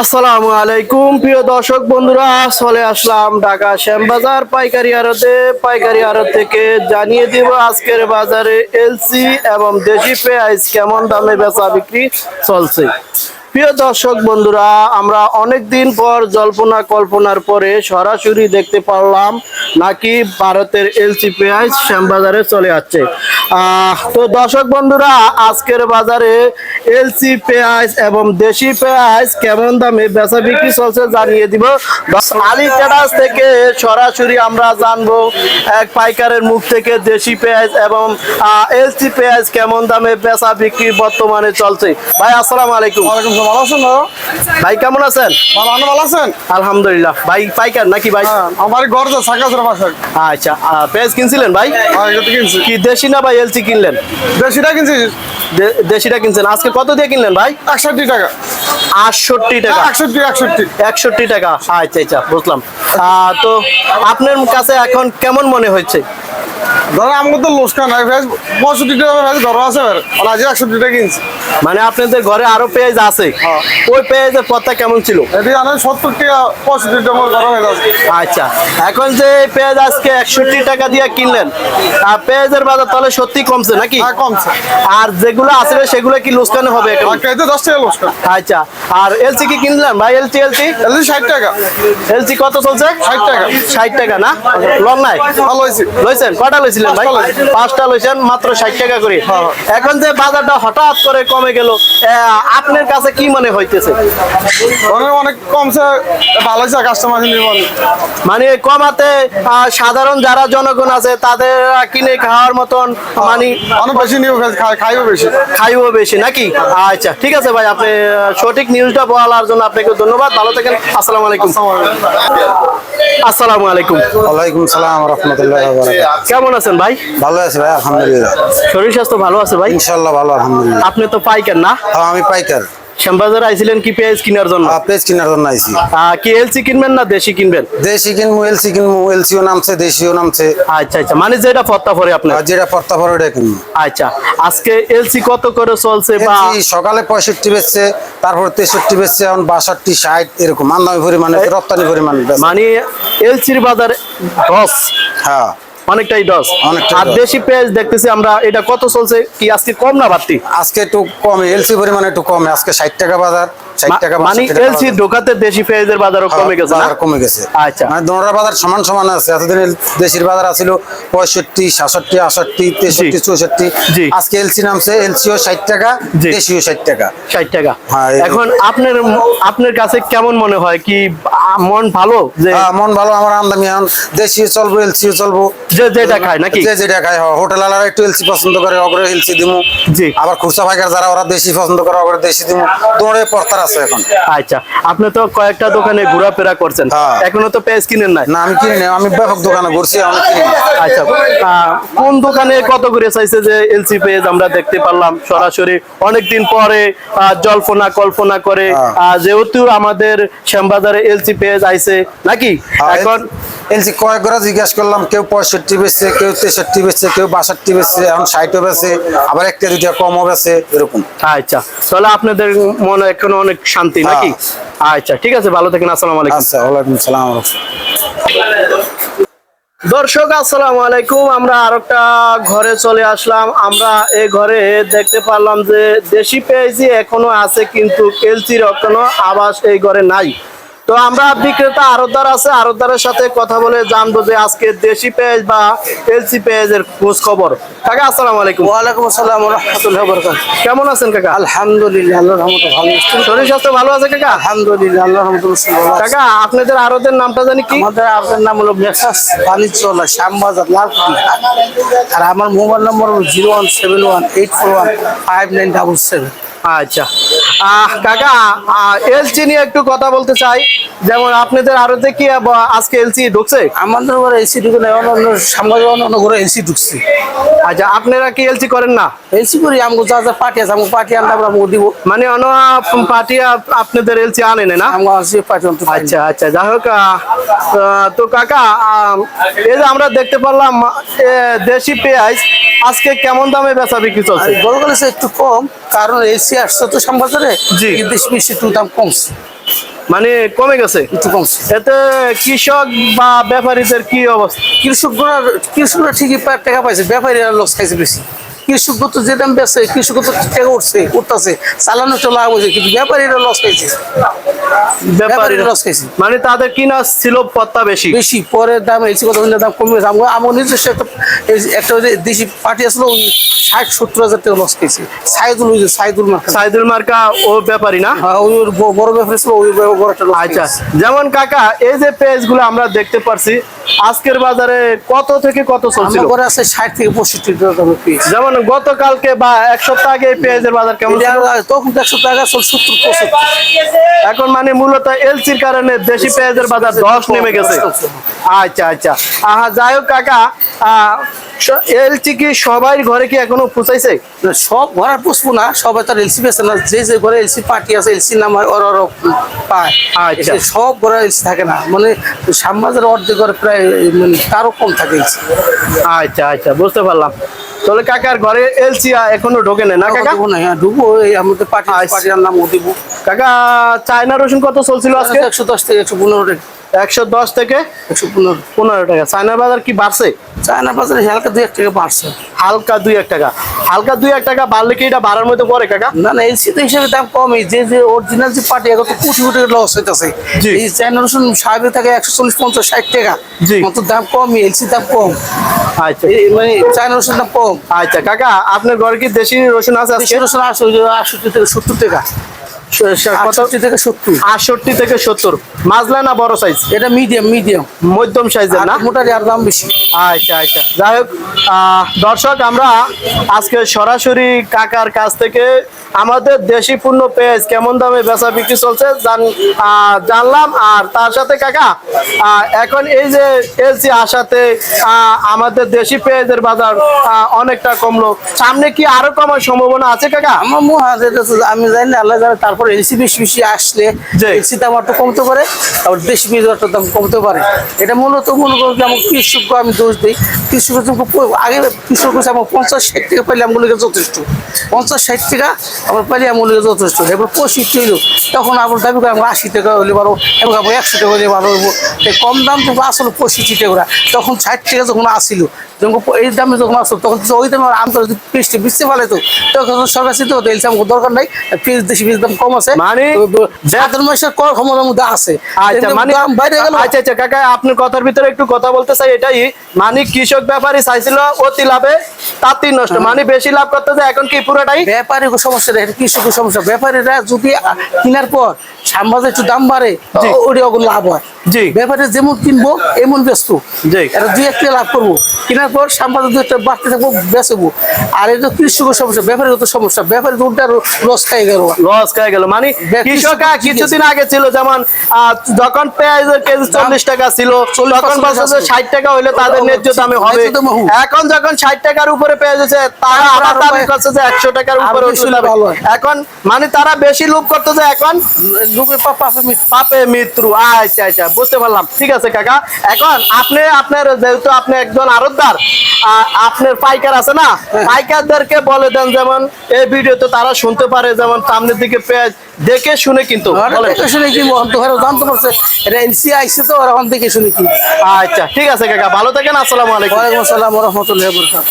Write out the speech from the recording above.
আসসালামু আলাইকুম, প্রিয় দর্শক বন্ধুরা, চলে আসলাম ঢাকা শ্যামবাজার পাইকারি আড়তে। পাইকারি আড়ত থেকে জানিয়ে দিব আজকের বাজারে এলসি এবং দেশি পেঁয়াজ কেমন দামে বেচা বিক্রি চলছে। প্রিয় দর্শক বন্ধুরা আমরা অনেক দিন পর জল্পনা কল্পনার পরে সরাসরি দেখতে পারলাম নাকি ভারতের এলসি পেঁয়াজ শ্যামবাজারে চলে আহ, তো দর্শক বন্ধুরা আজকের বাজারে এলসি পেঁয়াজ এবং দেশি পেঁয়াজ কেমন দামে বেচা বিক্রি চলছে জানিয়ে দিব। আলি টেরাস থেকে সরাসরি আমরা জানব এক পাইকারের মুখ থেকে দেশি পেঁয়াজ এবং এলসি পেঁয়াজ কেমন দামে বেচা বিক্রি বর্তমানে চলছে। ভাই আসসালামু আলাইকুম। ভালো আছেন ভাই কেমন আছেন? ভালো আপনি ভালো আছেন? আলহামদুলিল্লাহ। ভাই পাইকার নাকি ভাই? হ্যাঁ, আমার ঘর তো আচ্ছা পেঁয়াজ কিনছিলেন ভাই? কিনছি। কি দেশি না ভাই এলসি কিনলেন? দেশিটা কিনছি। দেশিটা কিনছেন। আজকে কত দিয়ে কিনলেন ভাই? একষট্টি টাকা। আটষট্টি টাকা। একষট্টি একষট্টি। একষট্টি টাকা। আচ্ছা আচ্ছা বুঝলাম। আহ, তো আপনার কাছে এখন কেমন মনে হচ্ছে তো লোসকান পঁয়ষট্টি টাকা ধরো আছে আর আজ একষট্টি টাকা কিনছি। মানে আপনাদের ঘরে আরও পেঁয়াজ আছে? হ্যাঁ। ওই পেঁয়াজের পথটা কেমন ছিল? এটি জানেন সত্তর টাকা পঁয়ষট্টি টাকা আমার হয়ে যাচ্ছে আচ্ছা। এখন যে পেঁয়াজ আজকে একষট্টি টাকা দিয়ে কিনলেন আর পেঁয়াজের বাজার তাহলে সত্যি কমছে নাকি? হ্যাঁ কমছে। আর যেগুলো আছে সেগুলো কি লোসকানে হবে দশ টাকা লোসকান আচ্ছা। আর এলসি কি কিনলেন ভাই? LC LC? এলজি ষাট টাকা। এলসি কত চলছে? ষাট টাকা। ষাট টাকা না? লং নাই? লইছেন? কটা লইছিলেন? ভাই পাঁচটা লইছেন। মাত্র ষাট টাকা করে। হ্যাঁ। এখন যে বাজারটা হঠাৎ করে কমে গেল আপনার কাছে কি মনে হইতেছে? অনেক কমছে ভালো হয়েছে কাস্টমার মানে কমাতে সাধারণ যারা জনগণ আছে তাদের কিনে খাওয়ার মতন মানে অনেক বেশি খাইও বেশি। খাইও বেশি নাকি? আচ্ছা ঠিক আছে ভাই আপনি সঠিক নিউজটা বলার জন্য আপনাকে ধন্যবাদ। ভালো থাকেন আসসালামু আলাইকুম। আসসালামু আলাইকুম। ওয়ালাইকুম সালাম রহমতুল্লাহ কেমন আছেন? ভাই? ভালো আছি ভাই আলহামদুলিল্লাহ। শরীর স্বাস্থ্য ভালো আছে ভাই? ইনশাল্লাহ ভালো আলহামদুলিল্লাহ। আপনি তো পাইকার না? হ্যাঁ আমি পাইকার। শ্যামবাজার আইছিলেন কি পেঁয়াজ কেনার জন্য? পেজ কেনার জন্য আইছি। কি এলসি কিনবেন না দেশি কিনবেন? দেশি কিনবো এলসি কিনবো এলসিও নামছে দেশিও নামছে। আচ্ছা আচ্ছা মানে যেটা পরে আপনার? যেটা পড়তা পরে ওটা কিনবো। আচ্ছা আজকে এলসি কত করে চলছে বা সকালে পঁয়ষট্টি বেচছে তারপর তেষট্টি বেচছে এখন বাষট্টি ষাট এরকম। আমদানি পরিমাণে রপ্তানি পরিমাণ। মানে এলসির বাজার দশ হ্যাঁ। অনেকটাই দশ। আর দশ। পেঁয়াজ দেখতেছি আমরা এটা কত চলছে? কি আজকে কম না বাড়তি? আজকে একটু কমে এলসি পরিমাণে একটু কমে আজকে ষাট টাকা বাজার। টাকা মানে এলসি ঢোকাতে দেশি পেঁয়াজের বাজারও কমে গেছে বাজার কমে গেছে। আচ্ছা। দোনোটার বাজার সমান সমান আছে। এতদিন এল- বাজার আছিল পঁয়ষট্টি সাতষট্টি আটষট্টি তেষট্টি চৌষট্টি। আজকে এলসি নামছে এলসিও ষাট টাকা দেশিও ষাট টাকা। ষাট টাকা। এখন আপনার আপনার কাছে কেমন মনে হয়? কি মন ভালো যে হ্যাঁ, মন ভালো আমার আমদানি এখন দেশিও চলবো এলসিও চলবো। যে যেটা খায় নাকি? যে যেটা খায় হ্যাঁ, হোটেল আলারা একটু এলসি পছন্দ করে অগ্রে এলসি দিমু। জি। আবার খুচরা পাইকার যারা ওরা দেশি পছন্দ করে অগ্রে দেশি দিমু। দৌড়ে পর্তার আছে এখন। আচ্ছা আপনি তো কয়েকটা দোকানে ঘোরাফেরা করছেন। হ্যাঁ। এখনও তো পেঁয়াজ কিনেন নাই? না আমি কিনি আমি ব্যাপক দোকানে ঘুরছি আমি আচ্ছা কোন দোকানে কত করে চাইছে যে এলসি পেঁয়াজ আমরা দেখতে পারলাম সরাসরি? অনেকদিন পরে জল্পনা কল্পনা করে হ্যাঁ। যেহেতু আমাদের শ্যামবাজারে এলসি পেঁয়াজ আইছে নাকি? এখন এলসি কয়েক ঘরে জিজ্ঞেস করলাম কেউ পঁয়ষট্টি বেচছে কেউ তেষট্টি বেচছে কেউ বাষট্টি বেচছে এখন ষাটও বেচে আবার একটা দুটা কমও বেচে এরকম। আচ্ছা তাহলে আপনাদের মনে এখনও অনেক শান্তি হ্যাঁ। নাকি? আচ্ছা ঠিক আছে ভালো থাকেন আসসালামু আলাইকুম। আচ্ছা ওয়ালাইকুম সালাম। দর্শক আসসালামু আলাইকুম আমরা আরেকটা ঘরে চলে আসলাম। আমরা এই ঘরে দেখতে পারলাম যে দেশি পেঁয়াজি এখনও আছে কিন্তু এলসির এখনও আবাস এই ঘরে নাই। তো আমরা বিক্রেতা আরতদার আছে আরতদারের সাথে কথা বলে জানব যে আজকে দেশি পেঁয়াজ বা এলসি পেঁয়াজের খোঁজ খবর। কাকা আসসালামু আলাইকুম। ওয়ালাইকুম আসসালাম রহমতুল্লাহ বরকাত কেমন আছেন কাকা? আলহামদুলিল্লাহ আল্লাহ রহমত ভালো আছেন শরীর স্বাস্থ্য ভালো আছে কাকা? আলহামদুলিল্লাহ আল্লাহ রহমতুল্লাহ কাকা আপনাদের আরতের নামটা জানি কি? আমাদের আপনার নাম হলো মেসাস বাণিজ্যলা শ্যামবাজার লালপুরি আর আমার মোবাইল নম্বর হলো zero one seven one eight four one five nine double seven. আচ্ছা। কাকা এলসি নিয়ে একটু কথা বলতে চাই। যেমন আপনাদের আরতে কি আজকে এলসি ঢুকছে? আমাদের এলসি ঢুকে নেই অন্য শ্যামবাজার অন্য ঘরে এসি ঢুকছে। আচ্ছা আপনারা কি এলসি করেন না? করি আমাকে যা যা পার্টি আছে পার্টি আনতে আমরা আমাকে দিব। মানে পার্টি আপনাদের এলসি আনেন না? পার্টি আনতে আচ্ছা আচ্ছা যাই হোক তো কাকা এই যে আমরা দেখতে পারলাম দেশি পেঁয়াজ আজকে কেমন দামে বেচা বিক্রি চলছে? গরুগুলো একটু কম কারণ এসি আসছে তো শ্যামবাজারে জি। দেশি একটু দাম কমছে। মানে কমে গেছে? একটু কমছে। এতে কৃষক বা ব্যাপারীদের কি অবস্থা? কৃষকরা কৃষকরা ঠিকই টাকা পাইছে ব্যাপারীরা লস খাইছে বেশি। কৃষক তো যে দাম বেচে কৃষক তো টাকা উঠছে উঠতেছে। চালানো লাভ হয়েছে কিন্তু ব্যাপারীরা লস খাইছে ব্যাপারীরা লস খাইছে মানে তাদের কিনা ছিল পত্তা বেশি। বেশি পরে দাম এসি কত দাম কমে গেছে। আমার আমার নিজস্ব একটা একটা দেশি পার্টি আসলো ওই ষাট সত্তর হাজার টাকা লস খেয়েছে সাইদুল ওই যে সাইদুল মার্কা। সাইদুল মার্কা ও ব্যাপারী না? হ্যাঁ, ওই বড় ব্যাপার ছিল ওই বড় একটা আচ্ছা। যেমন কাকা এই যে পেজগুলো আমরা দেখতে পারছি আজকের বাজারে কত থেকে কত চলছিল আমার আছে ষাট থেকে পঁয়ষট্টি টাকা দামের পিস যেমন গতকালকে বা এক সপ্তাহ আগে পেঁয়াজের বাজার কেমন ছিল? তখন তো একশো টাকা চল সত্তর পঁচাত্তর এখন মানে মূলত এলসির কারণে দেশি পেঁয়াজের বাজার দশ নেমে গেছে আচ্ছা আচ্ছা আহা যাই হোক কাকা এলসি কি সবাই ঘরে কি এখনও পুষাইছে সব ঘরে পুষবো না সবাই তার এলসি বেছে না যে যে ঘরে এলসি পার্টি আছে এলসি নাম হয় ওর ওর পায়। আচ্ছা। সব ঘরে এলসি থাকে না মানে সামবাজার অর্ধেক ঘরে প্রায় মানে তারও কম থাকে এলসি। আচ্ছা আচ্ছা বুঝতে পারলাম। তাহলে কাকার ঘরে এলসি এখনও ঢোকে না কাকা? না হ্যাঁ ঢুকবো এই আমাদের পার্টি আচ্ছা। পার্টির নাম ও দিব। কাকা চায়না রসুন কত চলছিল আজকে? একশো দশ থেকে একশো পনেরো টাকা একশো দশ থেকে একশো পনেরো। পনেরো টাকা। চায়নার বাজার কি বাড়ছে? চায়না বাজারে হালকা দু এক টাকা বাড়ছে। হালকা দুই এক টাকা। হালকা দুই এক টাকা বাড়লে কি এটা বাড়ার মধ্যে পড়ে কাকা? না না এলসি তো হিসাবে দাম কমই। যে যে অরিজিনাল যে পার্টি এখন তো কোটি কোটি লস হইতেছে। এই চায়না রসুন স্বাভাবিক থাকে একশো চল্লিশ পঞ্চাশ ষাট টাকা। মতো দাম কমই এলসি দাম কম। আচ্ছা। এই মানে চায়না রসুন দাম কম। আচ্ছা কাকা আপনার ঘরে কি দেশি রসুন আছে দেশি রসুন আসে আটষট্টি থেকে সত্তর টাকা। থেকে আটষট্টি থেকে সত্তর। মাঝলা না বড় সাইজ এটা মিডিয়াম মিডিয়াম মধ্যম সাইজের না? মোটারি আর দাম বেশি। আচ্ছা আচ্ছা। যাই হোক দর্শক আমরা আজকে সরাসরি কাকার কাছ থেকে আমাদের দেশি পণ্য পেঁয়াজ কেমন দামে বেচা বিক্রি চলছে জানলাম। আর তার সাথে কাকা এখন এই যে এলসি আসাতে আহ, আমাদের দেশি পেঁয়াজের বাজার অনেকটা কমলো। সামনে কি আরও কমার সম্ভাবনা আছে কাকা? আমার মনে আমি জানি না আল্লাহ জানে তারপর এলসি বেশি বেশি আসলে। এলসি দাম একটু কমতে পারে আবার দেশি বীজ একটা দাম কমতে পারে। এটা মূলত মনে করো যে আমার কৃষক আমি দোষ দিই। কৃষক আগে কৃষক হচ্ছে আমার পঞ্চাশ ষাট টাকা পাইলে আমার লেগে যথেষ্ট। পঞ্চাশ ষাট টাকা আমার পাইলে আমার লেগে যথেষ্ট। এবার পঁয়ষট্টি হইল তখন আবার দাবি করে আমার আশি টাকা হলে ভালো এবং আবার একশো টাকা হলে ভালো হইব। এই কম দাম তো আসলে পঁয়ষট্টি টাকা তখন ষাট টাকা যখন আসিল যখন এই দামে যখন আসলো তখন ওই দামে আমি তো যদি পিসটি বেচতে পারে তো তখন সরকার চিন্তা করতে এলসি আমার দরকার নাই পিস দেশি পিস দাম কম আছে। মানে? সাধারণ মানুষের কর ক্ষমতার মধ্যে আছে। আচ্ছা মানে বাইরে গেল। আচ্ছা আচ্ছা কাকা আপনার কথার ভিতরে একটু কথা বলতে চাই এটাই। মানে কৃষক ব্যাপারী চাইছিল অতি লাভে তাঁতি নষ্ট। মানে বেশি লাভ করতে যায় এখন কি পুরোটাই? ব্যাপারী সমস্যা কৃষকের সমস্যা। ব্যাপারীরা যদি কিনার পর সামবাজে একটু দাম বাড়ে। ওটি লাভ হয়। জি। ব্যাপারী যেমন কিনবো এমন বেচবো। জি। এটা দুই একটা লাভ করব। কেনার পর সামবাজে দুই একটা বাড়তে থাকব বেচবো। আর এটা কৃষকের সমস্যা ব্যাপারীর তো সমস্যা। ব্যাপারী উল্টা লস খাই গেল। লস খেয়ে গেল। মানে কৃষক কিছুদিন আগে ছিল যেমন যখন পেঁয়াজের কেজি চল্লিশ টাকা ছিল তখন ষাট টাকা হইলে তাদের ন্যায্য দামে হবে। এখন যখন ষাট টাকার উপরে পেঁয়াজ হচ্ছে তারা আবার দাবি করছে যে একশো টাকার উপরে এখন মানে তারা বেশি লোভ করতেছে এখন পাপে মৃত্যু। আচ্ছা আচ্ছা। বুঝতে পারলাম। ঠিক আছে কাকা। এখন আপনি আপনার যেহেতু আপনি একজন আরতদার আপনার পাইকার আছে না? পাইকারদেরকে বলে দেন যেমন এই ভিডিওতে তারা শুনতে পারে যেমন সামনের দিকে পেঁয়াজ দেখে শুনে কিন্তু ওরা বলেন। শুনে কিনবো জানতে পারছে এটা এলসি আইসে তো শুনে কিনবো আচ্ছা ঠিক আছে কাকা। ভালো থাকেন আসসালামু আলাইকুম। ওয়ালাইকুম আসসালাম রহমতুল্লাহ বরকাত